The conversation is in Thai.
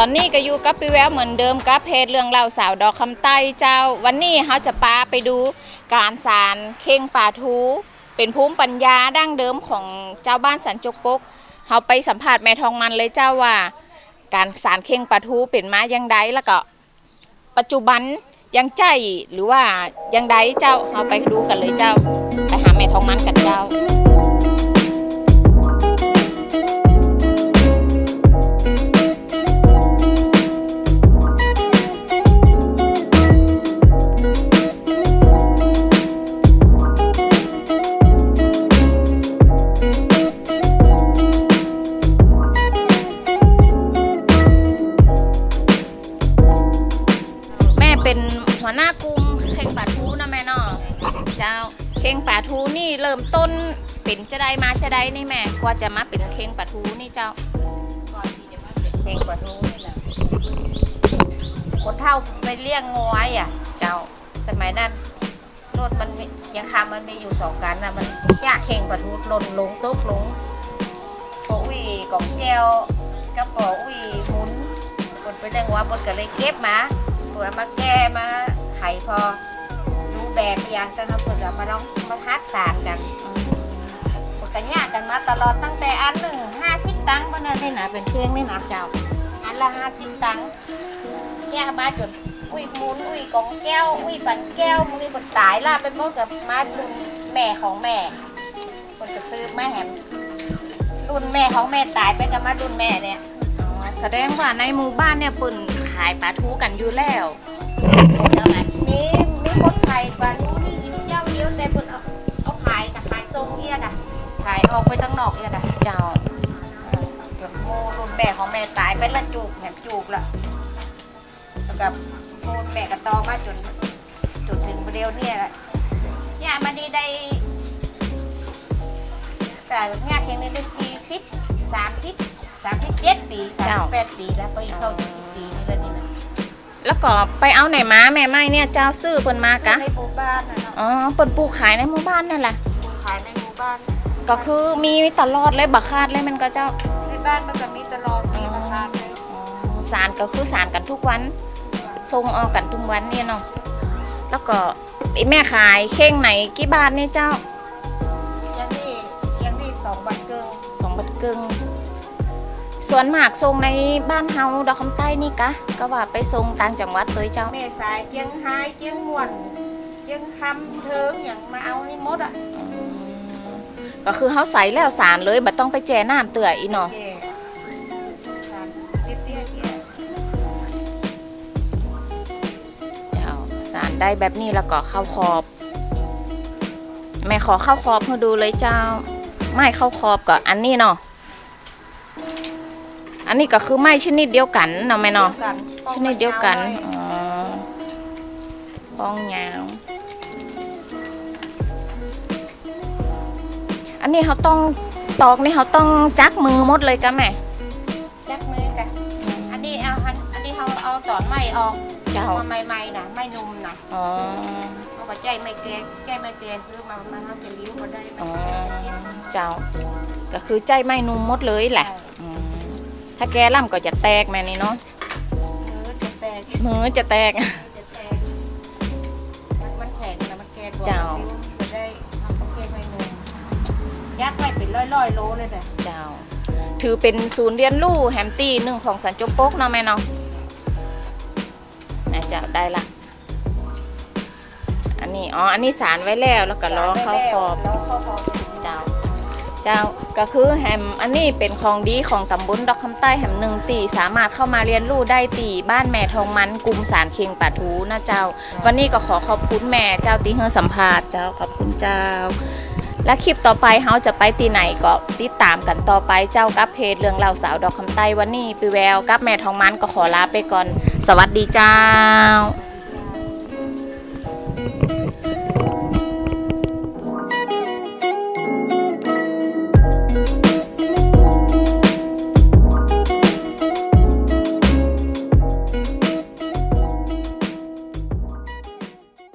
อนนี้ก็อยู่กับพี่แววเหมือนเดิมกับเพจเรื่องเล่าสาวดอกคำใต้เจ้า วันนี้เขาจะปาไปดูการสารเข่งป่าทูเป็นภูมิปัญญาดั้งเดิมของเจ้าบ้านสันจกปกเขาไปสัมผัสแม่ทองมันเลยเจ้าว่า การสารเข่งป่าทูเป็นมายังไดแล้วก็ ปัจจุบันยังใจหรือว่ายังไดเจ้าเราไปดูกันเลยเจ้าไปหาแม่ทองมันกันเจ้า เป็นหัวหน้ากลุ่มเข่งป่าทูนะแม่เนาะเจ้าเข่งป่าทูนี่เริ่มต้นเป็นจะได้มาจะได้นี่แม่กว่าจะมาเป็นเข่งป่าทูนี่เจ้าก่อนที่จะมาเป็นเพลงกว่านู้นนี่นะคนเท่าไปเลี้ยงงอยอะ เจ้าสมัยนั้นรถมันมียังคำมันมีอยู่สองกันนะมันยากเข่งกว่าทุดหล่นลงตกลงปออุ้ยกล่องแก้วกับปออุ้ยหมุนคนไปเลี้ยงวัวคนก็เลยเก็บมา วมาแก้มาไขพอรู้แบบอย่างกันเขาคนก็มาลองมาทัดสารกันคนก็ยากกันมาตลอดตั้งแต่อันหนึ่งห้าสิบตังค์เมันนั่นนี่นะเป็นเครื่องนี่นะเจ้า อันละห้าสิบตังค์เนี่ยมาจนอุ้ยมุนอุ้ยกองแก้ว อุ้ยปั่นแก้วมึงนี่บดตายล่ะไปหมดกับมารุ่นแม่ของแม่คนก็ซื้อมาแหมรุ่นแม่ของแม่ตายไปกับมารุ่นแม่เนี่ยแสดงว่าในหมู่บ้านเนี่ยปิ่นายปลาทูกันอยู่แล้วเจ้าไหนมีมีคนขายปลาทูนี่อยู่เจ้าเดียวแต่คนเอาเอาขายกับขายทรงเอียกอะขายออกไปตั้งนอกเอียกอะเจ้าจนโมรุ่นแม่ของแม่ตายไปละจูกแหมจูกละแล้วกับโมแม่กระตอมาจนจนถึงเดียวเนี่ยแหละย่ามาดีได้แต่งานเพียงนี้ได้สี่สิบสามสิบ สามสิบเจ็ดปีสามสิบแปดปีแล้วไปเข้าสี่สิบปีนี่แล้วนี่นะแล้วก็ไปเอาไหนมาแม่ไม่เนี่ยเจ้าซื้อเปิ่นมากะในหมู่บ้านนะเนาะอ๋อเปิ่นปลูกขายในหมู่บ้านนั่นแหละขายในหมู่บ้าน ก็คือมีตลอดเลยบักคาดเลยมันก็เจ้าในบ้านมันก็มีตลอดมีราคาเลยสารก็คือสารกันทุกวันส่งออกกันทุกวันเนี่ยเนาะแล้วก็ไอ้แม่ขายเข่งไหนกี่บาทเนี่ยเจ้ายังนี่ยังนี่สองบัตรเกิงสองบาทกึ่ง ส่วนมากส่งในบ้านเฮาดอกคำใต้นี่กะ ก็ว่าไปส่งต่างจังหวัดตัวเจ้า แม่สายเจียงไฮ้เจียงม่วนเจียงคำเทิงอย่างมาเอานี่หมดอะก็คือเฮาใส่แล้วสารเลยบัดต้องไปแจน้ำเตื่ออีเนาะเจ๊สารเตี้ยเตี้ยเตี้ยเจ้าสารได้แบบนี้แล้วก็เข้าขอบ แม่ขอเข้าขอบมาดูเลยเจ้า ไม่เข้าขอบก็อันนี้เนาะ อันนี้ก็คือไม้ชนิดเดียวกันเนาะแม่เนาะกันชนิดเดียวกันอ๋อป้องยาวอันนี้เขาต้องตอกนี่เขาต้องจักมือหมดเลยกะแม่จักมือกันอันนี้เอาอันอันนี้เขาเอาตอนไม้ออกเจ้ามาใหม่ๆนะไม่นุ่มนะอ๋อเอาไปใจไม่แกงใจไม่แกงคือมามาเขาจะลิ้วมาได้ไม่อ๋อจะเจ็บเจ้าก็คือใจไม่นุ่มหมดเลยแหละอืม ถ้าแกล่ำก็จะแตกแม่นี่เนาะมือจะแตกมือจะแตกจะแตกมันมันแข็งนะมันแกงบอกเจ้าลิ้วมาได้เขาแกงไม่นุ่มยักไว้เป็นร้อยๆโลเลยแต่เจ้า ถือเป็นศูนย์เรียนรู้แฮมตี้หนึ่งของสันจกปกเนาะแม่เนาะนะเจ้าได้ละอันนี้อ๋ออันนี้สารไว้แล้วแล้วก็ล้อเข้าขอบ เจ้าก็คือแฮมอันนี้เป็นของดีของตำบลดอกคำใต้แฮมหนึ่งตีสามารถเข้ามาเรียนรู้ได้ตีบ้านแม่ทองมันกลุ่มสารเคียงป่าทูนะเจ้า วันนี้ก็ขอขอบคุณแม่เจ้าตีเฮือสัมภาษณ์เจ้าขอบคุณเจ้า และคลิปต่อไปเฮาจะไปตีไหนก็ติดตามกันต่อไปเจ้ากับเพจเรื่องเล่าสาวดอกคำใต้วันนี้ปีแววกับแม่ทองมันก็ขอลาไปก่อน สวัสดีเจ้า